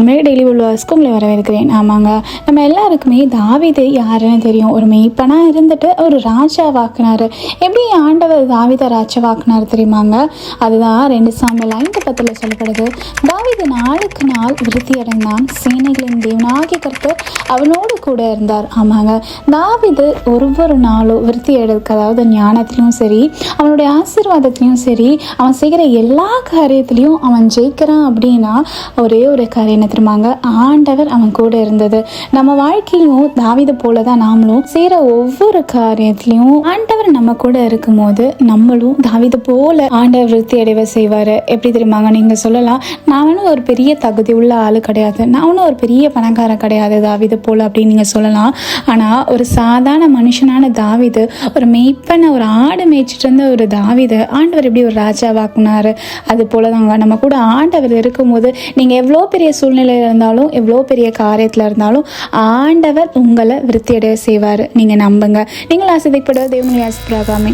நம்மளே டெய்லி உள்ளவாஸ்க்கு உங்களை வரவேற்கிறேன். ஆமாங்க. நம்ம எல்லாருக்குமே தாவிதை யாருன்னு தெரியும்? ஒரு மெய்ப்பனாக இருந்துட்டு ஒரு ராஜா வாக்குனார். எப்படி ஆண்டவர் தாவிதா ராஜா வாக்குனார் தெரியுமாங்க? அதுதான் ரெண்டு சாமியில் ஐந்து பத்தில் சொல்லப்படுது. தாவீது நாளுக்கு நாள் விருத்தி அடைந்தான் சேனைகளின் தேவனாகி கருத்து அவனோடு கூட இருந்தார். ஆமாங்க. தாவிது ஒவ்வொரு நாளும் விருத்தி எடுக்க அதாவது ஞானத்திலையும் சரி அவனுடைய ஆசீர்வாதத்திலையும் சரி அவன் செய்கிற எல்லா காரியத்திலையும் அவன் ஜெயிக்கிறான் அப்படின்னா ஒரே ஒரு காரியம் என்ன ஆண்டவர் அவன் கூட இருந்தது. நம்ம வாழ்க்கையும் தாவித போல தான் நாமளும் செய்கிற ஒவ்வொரு காரியத்திலையும் ஆண்டவர் நம்ம கூட இருக்கும்போது நம்மளும் தாவித போல ஆண்டவர் விருத்தி அடைவை செய்வார். எப்படி தெரியுமாங்க? நீங்கள் சொல்லலாம். நானும் ஒரு பெரிய தகுதி உள்ள ஆள் கிடையாது. நானும் ஒரு பெரிய பணக்காரன் கிடையாது தாவித போல அப்படின்னு நீங்கள் சொல்லலாம். ஆனால் ஒரு சாதாரண மனுஷனான தாவிது ஒரு மெய்ப்பன ஒரு ஆடு மேய்ச்சிட்டு இருந்த ஒரு தாவிது ஆண்டவர் எப்படி ஒரு ராஜாவாக்குனாரு. அது போல தாங்க நம்ம கூட ஆண்டவர் இருக்கும்போது நீங்கள் எவ்வளோ பெரிய சூழ்நிலையில் இருந்தாலும் எவ்வளோ பெரிய காரியத்தில் இருந்தாலும் ஆண்டவர் உங்களை விருத்தியடைய செய்வார். நீங்கள் நம்புங்க. நீங்கள் ஆசிரியப்பட தேவனுடைய ஆசிரியராகாமே